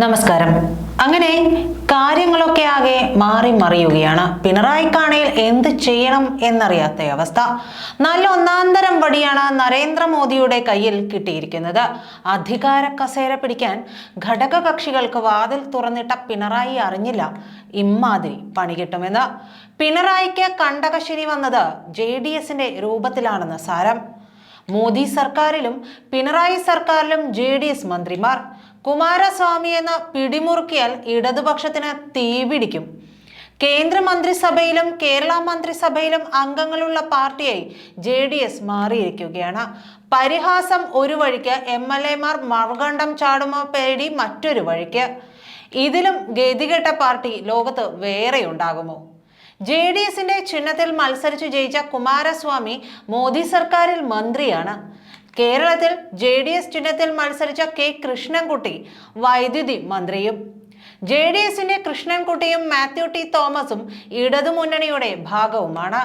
നമസ്കാരം. അങ്ങനെ കാര്യങ്ങളൊക്കെ ആകെ മാറി മറിയുകയാണ്. പിണറായി കാണയിൽ എന്ത് ചെയ്യണം എന്നറിയാത്ത അവസ്ഥ. നല്ല ഒന്നാന്തരം വടിയാണ് നരേന്ദ്രമോദിയുടെ കയ്യിൽ കിട്ടിയിരിക്കുന്നത്. അധികാര കസേര പിടിക്കാൻ ഘടകകക്ഷികൾക്ക് വാതിൽ തുറന്നിട്ട പിണറായി അറിഞ്ഞില്ല ഇമ്മാതിരി പണി കിട്ടുമെന്ന്. പിണറായിക്ക് കണ്ടകശിനി വന്നത് ജെ ഡി എസിന്റെ രൂപത്തിലാണെന്ന് സാരം. മോദി സർക്കാരിലും പിണറായി സർക്കാരിലും ജെ ഡി എസ് മന്ത്രിമാർ. കുമാരസ്വാമി എന്ന് പിടിമുറുക്കിയാൽ ഇടതുപക്ഷത്തിന് തീ പിടിക്കും കേന്ദ്രമന്ത്രിസഭയിലും കേരള മന്ത്രിസഭയിലും അംഗങ്ങളുള്ള പാർട്ടിയായി ജെ ഡി എസ് മാറിയിരിക്കുകയാണ്. പരിഹാസം ഒരു വഴിക്ക് എം എൽ എമാർ മറുകണ്ഠം ചാടുമോ പേടി മറ്റൊരു വഴിക്ക്. ഇതിലും ഗതികെട്ട പാർട്ടി ലോകത്ത് വേറെ ഉണ്ടാകുമോ ജെ ഡി എസിന്റെ ചിഹ്നത്തിൽ മത്സരിച്ചു ജയിച്ച കുമാരസ്വാമി മോദി സർക്കാരിൽ മന്ത്രിയാണ്. കേരളത്തിൽ ജെ ഡി എസ് ചിഹ്നത്തിൽ മത്സരിച്ച കെ കൃഷ്ണൻകുട്ടി വൈദ്യുതി മന്ത്രിയും. ജെ ഡി എസിന്റെ കൃഷ്ണൻകുട്ടിയും മാത്യു ടി തോമസും ഇടതുമുന്നണിയുടെ ഭാഗവുമാണ്.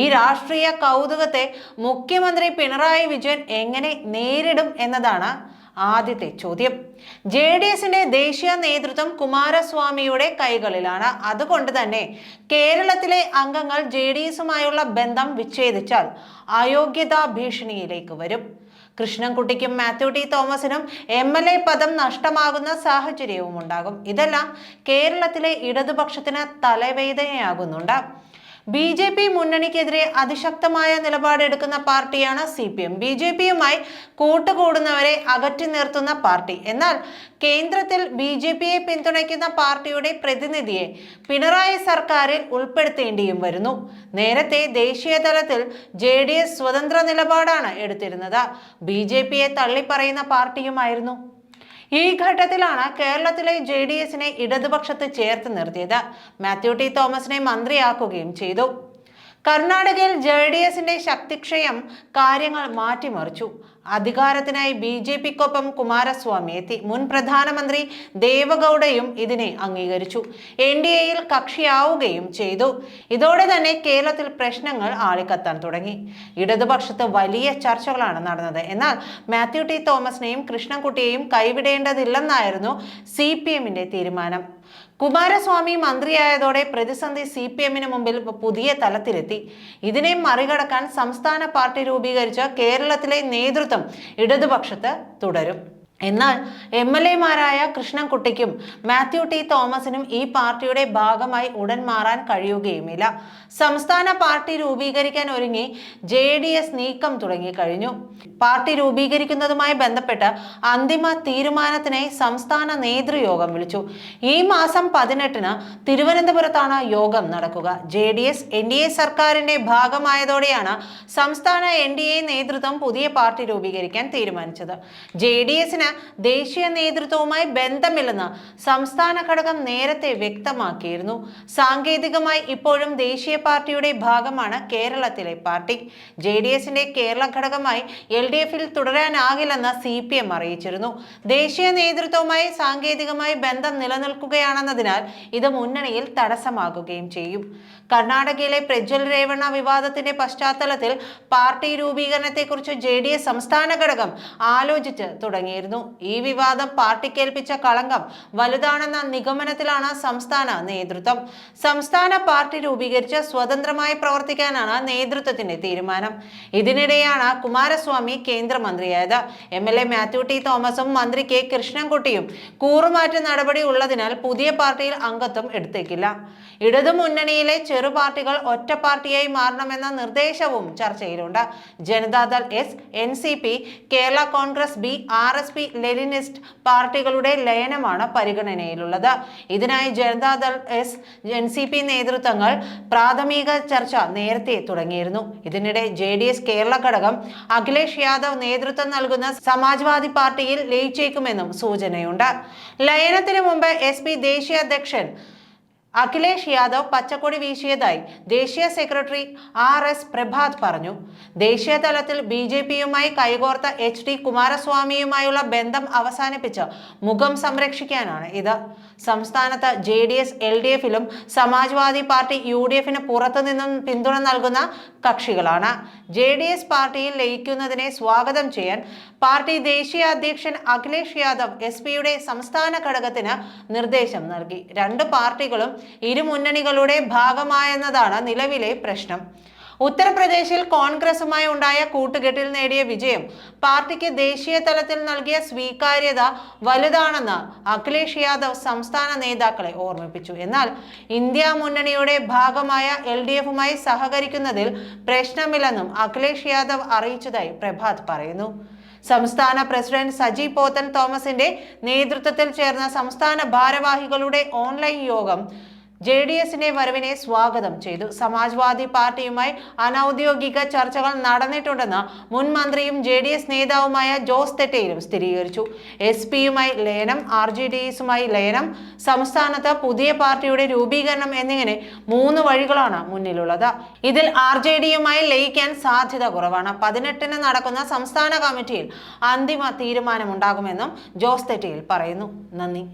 ഈ രാഷ്ട്രീയ കൗതുകത്തെ മുഖ്യമന്ത്രി പിണറായി വിജയൻ എങ്ങനെ നേരിടും എന്നതാണ് ആദ്യത്തെ ചോദ്യം. ജെ ഡി എസിന്റെ ദേശീയ നേതൃത്വം കുമാരസ്വാമിയുടെ കൈകളിലാണ്. അതുകൊണ്ട് തന്നെ കേരളത്തിലെ അംഗങ്ങൾ ജെ ഡി എസുമായുള്ള ബന്ധം വിച്ഛേദിച്ചാൽ അയോഗ്യതാ ഭീഷണിയിലേക്ക് വരും. കൃഷ്ണൻകുട്ടിക്കും മാത്യു ടി തോമസിനും എം എൽ എ പദം നഷ്ടമാകുന്ന സാഹചര്യവും ഉണ്ടാകും ഇതെല്ലാം കേരളത്തിലെ ഇടതുപക്ഷത്തിന് തലവേദനയാകുന്നുണ്ട്. ബി ജെ പി മുന്നണിക്കെതിരെ അതിശക്തമായ നിലപാടെടുക്കുന്ന പാർട്ടിയാണ് C P M. B J പിയുമായി കൂട്ടുകൂടുന്നവരെ അകറ്റി നിർത്തുന്ന പാർട്ടി. എന്നാൽ കേന്ദ്രത്തിൽ ബി ജെ പിയെ പിന്തുണയ്ക്കുന്ന പാർട്ടിയുടെ പ്രതിനിധിയെ പിണറായി സർക്കാരിൽ ഉൾപ്പെടുത്തേണ്ടിയും വരുന്നു. നേരത്തെ ദേശീയ തലത്തിൽ ജെ ഡി എസ് സ്വതന്ത്ര നിലപാടാണ് എടുത്തിരുന്നത്. ബി ജെ പിയെ തള്ളിപ്പറയുന്ന പാർട്ടിയുമായിരുന്നു. ഈ ഘട്ടത്തിലാണ് കേരളത്തിലെ ജെ ഡി എസിനെ ഇടതുപക്ഷത്ത് ചേർത്ത് നിർത്തിയത്. മാത്യു ടി തോമസിനെ മന്ത്രിയാക്കുകയും ചെയ്തു. കർണാടകയിൽ ജെ ഡി എസിന്റെ ശക്തിക്ഷയം കാര്യങ്ങൾ മാറ്റിമറിച്ചു. അധികാരത്തിനായി ബി ജെ പിക്കൊപ്പം കുമാരസ്വാമി എത്തി. മുൻ പ്രധാനമന്ത്രി ദേവഗൌഡയും ഇതിനെ അംഗീകരിച്ചു. എൻ ഡി എയിൽ കക്ഷിയാവുകയും ചെയ്തു. ഇതോടെ തന്നെ കേരളത്തിൽ പ്രശ്നങ്ങൾ ആളിക്കത്താൻ തുടങ്ങി. ഇടതുപക്ഷത്ത് വലിയ ചർച്ചകളാണ് നടന്നത്. എന്നാൽ മാത്യു ടി തോമസിനെയും കൃഷ്ണൻകുട്ടിയെയും കൈവിടേണ്ടതില്ലെന്നായിരുന്നു സി പി എമ്മിന്റെ തീരുമാനം. കുമാരസ്വാമി മന്ത്രിയായതോടെ പ്രതിസന്ധി സി പി എമ്മിന് മുമ്പിൽ പുതിയ തലത്തിലെത്തി. ഇതിനെ മറികടക്കാൻ സംസ്ഥാന പാർട്ടി രൂപീകരിച്ച കേരളത്തിലെ നേതൃത്വം ഇടതുപക്ഷത്ത് തുടരും. എന്നാൽ എം എൽ എമാരായ കൃഷ്ണൻകുട്ടിക്കും മാത്യു ടി തോമസിനും ഈ പാർട്ടിയുടെ ഭാഗമായി ഉടൻ മാറാൻ കഴിയുകയുമില്ല. സംസ്ഥാന പാർട്ടി രൂപീകരിക്കാൻ ഒരുങ്ങി ജെ ഡി എസ് നീക്കം തുടങ്ങിക്കഴിഞ്ഞു പാർട്ടി രൂപീകരിക്കുന്നതുമായി ബന്ധപ്പെട്ട് അന്തിമ തീരുമാനത്തിനായി സംസ്ഥാന നേതൃയോഗം വിളിച്ചു. ഈ മാസം പതിനെട്ടിന് തിരുവനന്തപുരത്താണ് യോഗം നടക്കുക. J D S N D A സർക്കാരിന്റെ ഭാഗമായതോടെയാണ് സംസ്ഥാന എൻ ഡി എ നേതൃത്വം പുതിയ പാർട്ടി രൂപീകരിക്കാൻ തീരുമാനിച്ചത്. ജെ ഡി എസിന് ദേശീയ നേതൃത്വവുമായി ബന്ധമില്ലെന്ന് സംസ്ഥാന ഘടകം നേരത്തെ വ്യക്തമാക്കിയിരുന്നു. സാങ്കേതികമായി ഇപ്പോഴും ദേശീയ പാർട്ടിയുടെ ഭാഗമാണ് കേരളത്തിലെ പാർട്ടി. ജെ ഡി എസിന്റെ കേരള ഘടകമായി എൽ ഡി എഫിൽ തുടരാനാകില്ലെന്ന് സി പി എം അറിയിച്ചിരുന്നു. ദേശീയ നേതൃത്വവുമായി സാങ്കേതികമായി ബന്ധം നിലനിൽക്കുകയാണെന്നതിനാൽ ഇത് മുന്നണിയിൽ തടസ്സമാകുകയും ചെയ്യും. കർണാടകയിലെ പ്രജ്വൽ രേവണ വിവാദത്തിന്റെ പശ്ചാത്തലത്തിൽ പാർട്ടി രൂപീകരണത്തെക്കുറിച്ച് ജെ ഡി എസ് സംസ്ഥാന ഘടകം ആലോചിച്ച് തുടങ്ങിയിരുന്നു. ഈ വിവാദം പാർട്ടിക്കേൽപ്പിച്ച കളങ്കം വലുതാണെന്ന നിഗമനത്തിലാണ് സംസ്ഥാന നേതൃത്വം. സംസ്ഥാന പാർട്ടി രൂപീകരിച്ച് സ്വതന്ത്രമായി പ്രവർത്തിക്കാനാണ് നേതൃത്വത്തിന്റെ തീരുമാനം. ഇതിനിടെയാണ് Kumaraswamy കേന്ദ്രമന്ത്രിയായത്. M L A Mathew T തോമസും മന്ത്രി കെ കൃഷ്ണൻകുട്ടിയും കൂറുമാറ്റ നടപടി ഉള്ളതിനാൽ പുതിയ പാർട്ടിയിൽ അംഗത്വം എടുത്തേക്കില്ല. ഇടതുമുന്നണിയിലെ ചെറു പാർട്ടികൾ ഒറ്റ പാർട്ടിയായി മാറണമെന്ന നിർദ്ദേശവും ചർച്ചയിലുണ്ട്. Janata Dal S N C P Kerala Congress B R S P Leninist പാർട്ടികളുടെ ലയനമാണ് പരിഗണനയിലുള്ളത്. ഇതിനായി Janata Dal S N C P നേതൃത്വങ്ങൾ പ്രാഥമിക ചർച്ച നേരത്തെ തുടങ്ങിയിരുന്നു. ഇതിനിടെ ജെ ഡി എസ് കേരള ഘടകം അഖിലേഷ് യാദവ് നേതൃത്വം നൽകുന്ന സമാജ്വാദി പാർട്ടിയിൽ ലയിച്ചേക്കുമെന്നും സൂചനയുണ്ട്. ലയനത്തിന് മുമ്പ് എസ് പി ദേശീയ അധ്യക്ഷൻ അഖിലേഷ് യാദവ് പച്ചക്കൊടി വീശിയതായി ദേശീയ സെക്രട്ടറി ആർ എസ് പ്രഭാത് പറഞ്ഞു. ദേശീയ തലത്തിൽ ബി ജെ പിയുമായി കൈകോർത്ത എച്ച് ഡി കുമാരസ്വാമിയുമായുള്ള ബന്ധം അവസാനിപ്പിച്ച് മുഖം സംരക്ഷിക്കാനാണ് ഇത്. സംസ്ഥാനത്ത് J D S L D എഫിലും Samajwadi party U D എഫിന് പുറത്തുനിന്നും പിന്തുണ നൽകുന്ന കക്ഷികളാണ്. ജെ ഡി എസ് പാർട്ടിയിൽ ലയിക്കുന്നതിനെ സ്വാഗതം ചെയ്യാൻ പാർട്ടി ദേശീയ അധ്യക്ഷൻ അഖിലേഷ് യാദവ് എസ് പിയുടെ സംസ്ഥാന ഘടകത്തിന് നിർദ്ദേശം നൽകി. രണ്ട് പാർട്ടികളും ഇരു മുന്നണികളുടെ ഭാഗമായെന്നതാണ് നിലവിലെ പ്രശ്നം. ഉത്തർപ്രദേശിൽ കോൺഗ്രസുമായി ഉണ്ടായ കൂട്ടുകെട്ടിൽ നേടിയ വിജയം പാർട്ടിക്ക് ദേശീയ തലത്തിൽ നൽകിയ സ്വീകാര്യത വലുതാണെന്ന് അഖിലേഷ് യാദവ് സംസ്ഥാന നേതാക്കളെ ഓർമ്മിപ്പിച്ചു. എന്നാൽ ഇന്ത്യ മുന്നണിയുടെ ഭാഗമായ എൽ ഡി എഫുമായി സഹകരിക്കുന്നതിൽ പ്രശ്നമില്ലെന്നും അഖിലേഷ് യാദവ് അറിയിച്ചതായി പ്രഭാത് പറയുന്നു. സംസ്ഥാന പ്രസിഡന്റ് സജി പോത്തൻ തോമസിന്റെ നേതൃത്വത്തിൽ ചേർന്ന സംസ്ഥാന ഭാരവാഹികളുടെ ഓൺലൈൻ യോഗം ജെ ഡി എസിന്റെ വരവിനെ സ്വാഗതം ചെയ്തു. സമാജ്വാദി പാർട്ടിയുമായി അനൌദ്യോഗിക ചർച്ചകൾ നടന്നിട്ടുണ്ടെന്ന് മുൻ മന്ത്രിയും ജെ ഡി എസ് നേതാവുമായ ജോസ് തെറ്റയിലും സ്ഥിരീകരിച്ചു. എസ് പിയുമായി ലയനം ആർ ജെ ഡി എസുമായി ലയനം സംസ്ഥാനത്ത് പുതിയ പാർട്ടിയുടെ രൂപീകരണം എന്നിങ്ങനെ മൂന്ന് വഴികളാണ് മുന്നിലുള്ളത്. ഇതിൽ ആർ ജെ ഡിയുമായി ലയിക്കാൻ സാധ്യത കുറവാണ്. പതിനെട്ടിന് നടക്കുന്ന സംസ്ഥാന കമ്മിറ്റിയിൽ അന്തിമ തീരുമാനമുണ്ടാകുമെന്നും ജോസ് തെറ്റയിൽ പറയുന്നു. നന്ദി.